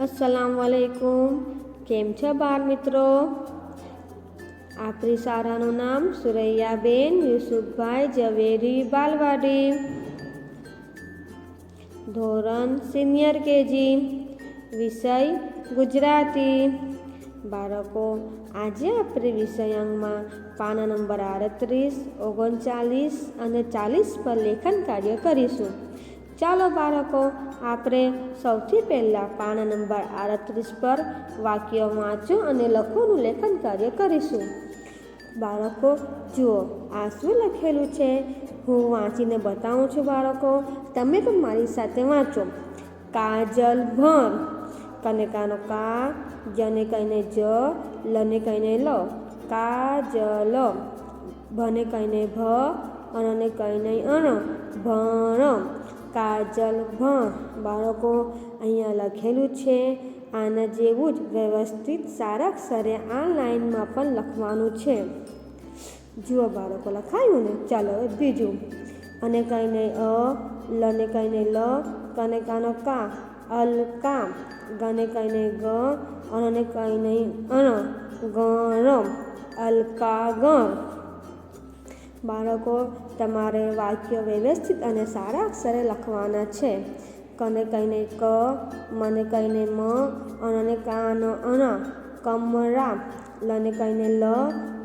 અસલામ વાલેકુમ કેમ છો બાળ મિત્રો આપણી શાળાનું નામ સુરૈયાબેન યુસુફભાઈ ઝવેરી બાલવાડી ધોરણ સિનિયર કેજી વિષય ગુજરાતી બાળકો આજે આપણે વિષય અંગમાં પાના નંબર આડત્રીસ ઓગણચાલીસ અને ચાલીસ પર લેખન કાર્ય કરીશું ચાલો બાળકો, આપણે સૌથી પહેલાં પાના નંબર આડત્રીસ પર વાક્ય વાંચો અને લખોનું લેખન કાર્ય કરીશું. બાળકો, જુઓ, આ શું લખેલું છે? હું વાંચીને બતાવું છું બાળકો, તમે પણ મારી સાથે વાંચો. કાજલ ભણ. કને કાનો કા જને કહીને જ, લને કહીને લ, કાજલ. ભને કહીને ભ, અણને કહીને અણ, ભણ. કાજલ ભણ બાળકો અહીંયા લખેલું છે. આના જેવું જ વ્યવસ્થિત સારા અક્ષરે આ લાઇનમાં પણ લખવાનું છે. જુઓ બાળકો લખાયું ને? ચાલો બીજું. અને કહીને અ લને કહીને લ કને કાનો કા અલ કા ગને કહીને ગ અણને કહીને અણ, ગણ અલકા ગણ. બાળકો તમારે વાક્ય વ્યવસ્થિત અને સારા અક્ષરે લખવાના છે. કને કહીને ક, મને કહીને મ અણને કાન, અન, કમરા, લને કહીને લ,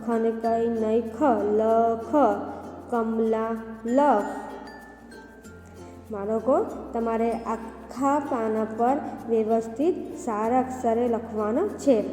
ખને કહીને ખ, લ, ખ, કમલા, લ. બાળકો, તમારે આખા પાના પર વ્યવસ્થિત સારા અક્ષરે લખવાના છે.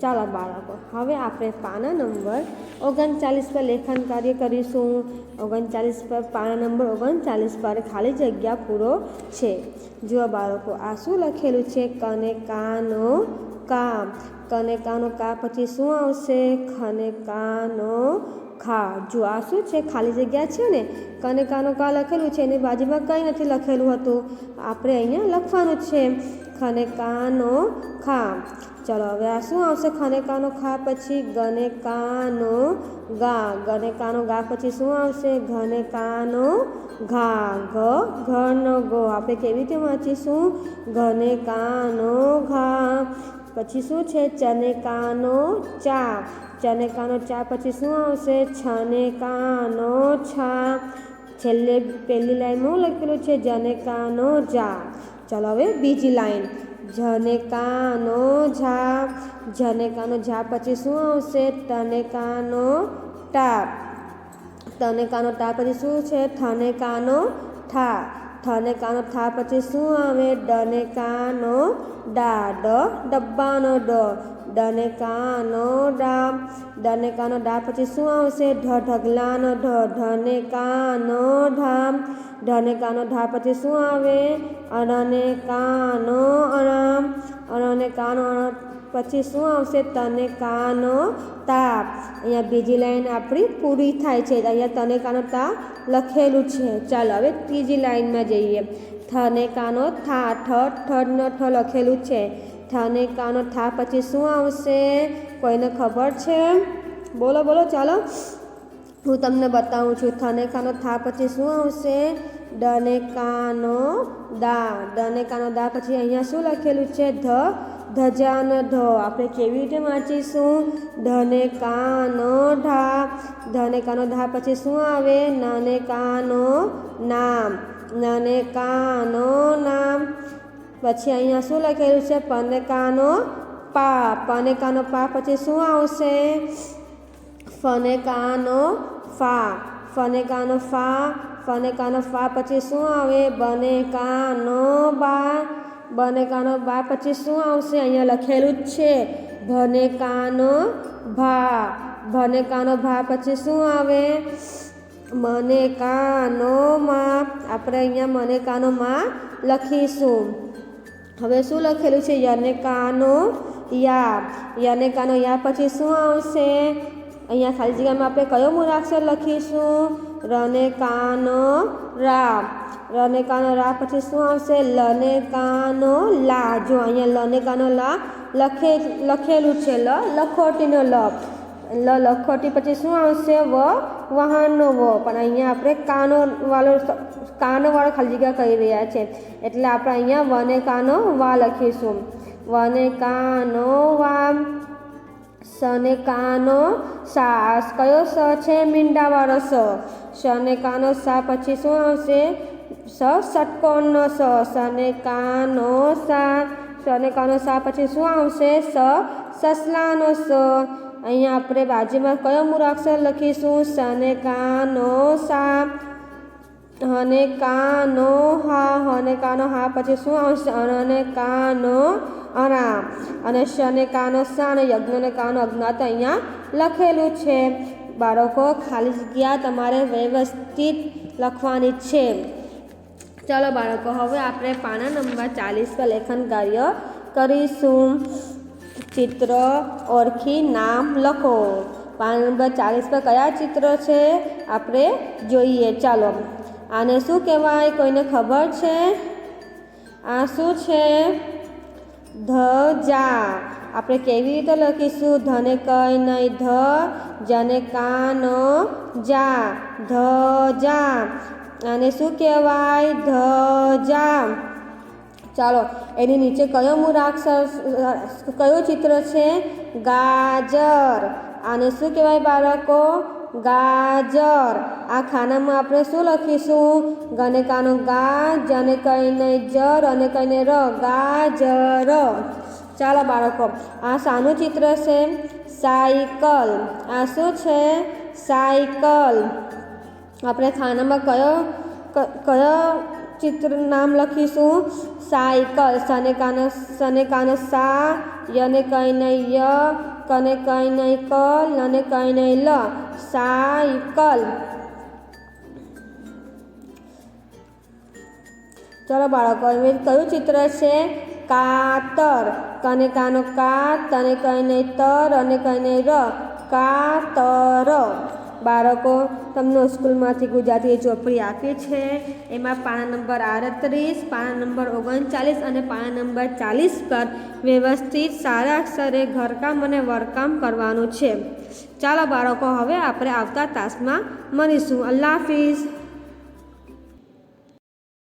ચાલો બાળકો, હવે આપણે પાના નંબર ઓગણચાલીસ પર લેખન કાર્ય કરીશું. ઓગણચાલીસ પર પાના નંબર ઓગણચાલીસ પર ખાલી જગ્યા પૂરો છે. જુઓ બાળકો, આ શું લખેલું છે? કને કાનો કા કને કાનો કા પછી શું આવશે? ખને કાનો ખા. જો આ શું છે? ખાલી જગ્યા છે ને? કને કાનો કા લખેલું છે? એની બાજુમાં કંઈ નથી લખેલું હતું. આપણે અહીંયા લખવાનું છે. ખને કાનો ખા. ચલો, હવે આ શું આવશે? ખને કાનો ખા પછી ગને કાનો ગા. ગને કાનો ગા પછી શું આવશે? ઘને કાનો ઘા. ઘ ઘનો ગો. આપણે કેવી રીતે વાંચીશું? ઘને કાનો ઘા. પછી શું છે? ચને કાનો ચા. ચને કાનો ચા પછી શું આવશે? છને કાનો છા. છેલ્લે પહેલી લાઈનમાં લખેલું છે? જને કાનો જા. ચાલો હવે બીજી લાઈન. જને કાનો ઝા જને કાનો ઝા પછી શું આવશે? તને કાનો ટા તને કાનો ટા પછી શું છે? થને કાનો થને કાનો થા પછી શું આવે? ડને કાનો ડા ડ ડબ્બાનો ડ. ડને કાનો ડા ડને કાનો ડા પછી શું આવશે? ઢ, ઢગલાનો ઢ. ઢને કાનો ઢામ, ઢને કાનો ઢા પછી શું આવે? અણને કાનો અણામ, અણને કાનો અણ પછી શું આવશે? તને કાનો તાપ. અહીંયા બીજી લાઈન આપણી પૂરી થાય છે. અહીંયા તને કાનો તાપ લખેલું છે. ચાલો, હવે ત્રીજી લાઈનમાં જઈએ. થને કાનો થા ઠ ઠ ઠ લખેલું છે. થને કાનો થા પછી શું આવશે? કોઈને ખબર છે? બોલો બોલો, ચાલો. હું તમને બતાવું છું. થને કાનો થા પછી શું આવશે? ડને કાનો દા. ડને કાનો દા પછી અહીંયા શું લખેલું છે? ધ ધજાનો ઢ આપણે કેવી રીતે વાંચીશું ધને કાનો ઢા ધને કાનો ધા પછી શું આવે નને કાનો નામ નને કાનો નામ પછી અહીંયા શું લખેલું છે પને કાનો પા પને કાનો પા પછી શું આવશે ફને કાનો ફા ફને કાનો ફા ફને કાનો ફા પછી શું આવે બને કાનો બા બને કાનો બા, પછી શું આવશે? અહીંયા લખેલું જ છે, ભને કાનો ભા. ભને કાનો ભા, પછી શું આવે? મને કાનો માં. આપણે અહીંયા મને કાનો માં લખીશું. હવે શું લખેલું છે? યને કાનો યા. યને કાનો યા, પછી શું આવશે? અહીંયા ખાલી જગ્યામાં આપણે કયો મૂળાક્ષર લખીશું? રને કાનો રા રને કાનો રા પછી શું આવશે? લને કાનો લા. જો અહીંયા લને કાનો લા લખે લખેલું છે, લ લખોટીનો લ. લ લખોટી પછી શું આવશે? વ વાહનનો વ. પણ અહીંયા આપણે કાનો વાળો કાનો વાળો ખાલી જગ્યા કહી રહ્યા છે. એટલે આપણે અહીંયા વને કાનો વા લખીશું. વને કાનો વામ સને કાનો સાસ? કયો સ છે મીંડાવાળો સ? સને કાનો સા પછી શું આવશે? સ ષટકોણનો સ. સને કાનો સા. સને કાનો સા પછી શું આવશે? સ સસલાનો સ. અહીંયા આપણે બાજુમાં કયો મૂળાક્ષર લખીશું? સને કાનો સા. હને કાનો હા. હને કાનો હા પછી શું આવશે? અને કાનો અરામ અને શને કાનો સા અને યજ્ઞને કાનો અજ્ઞાત અહીંયા લખેલું છે. બાળકો, ખાલી જગ્યા તમારે વ્યવસ્થિત લખવાની છે. ચાલો બાળકો, હવે આપણે પાના નંબર ચાલીસ પર લેખન કાર્ય કરીશું. ચિત્ર, ઓળખી, નામ લખો. પાના નંબર ચાલીસ પર કયા ચિત્ર છે? આપણે જોઈએ. ચાલો. આને શું કહેવાય? કોઈને ખબર છે? આ શું છે? ધજા આપણે કેવી રીતે લખીશું? ધને કઈ નહીં ધ, જને કાન જા. ધજા આને શું કહેવાય? ધજા ચાલો, એની નીચે કયો મૂળાક્ષર કયો ચિત્ર છે? ગાજર. આને શું કહેવાય બાળકો? ગાજર. આ ખાનામાં આપણે શું લખીશું? ગને કાનો ગા જને કહીને જર અને કહીને ર. ગાજર. ચાલો બાળકો, આ શાનું ચિત્ર છે સાયકલ. આ શું છે? સાયકલ. આપણે ખાનામાં કયો કયો ચિત્ર નામ લખીશું? સાયકલ સને કાનો સને કાનો સા, યને કહીને ય, કને કહીને કલ અને કહીને લ સાયકલ ચલો બાળકો હવે કયું ચિત્ર છે? કાતર. કને કાનો કા તને કહીને તર, અને કહીને ર. કાતર. બાળકો તમને સ્કૂલમાંથી ગુજરાતી ચોપડી આપી છે. એમાં પાના નંબર આડત્રીસ, પાના નંબર ઓગણચાલીસ અને પાના નંબર ચાલીસ પર વ્યવસ્થિત સારા અક્ષરે ઘરકામ અને વરકામ કરવાનું છે. ચાલો બાળકો, હવે આપણે આવતા તાસમાં મળીશું. અલ્લાહ હાફિઝ.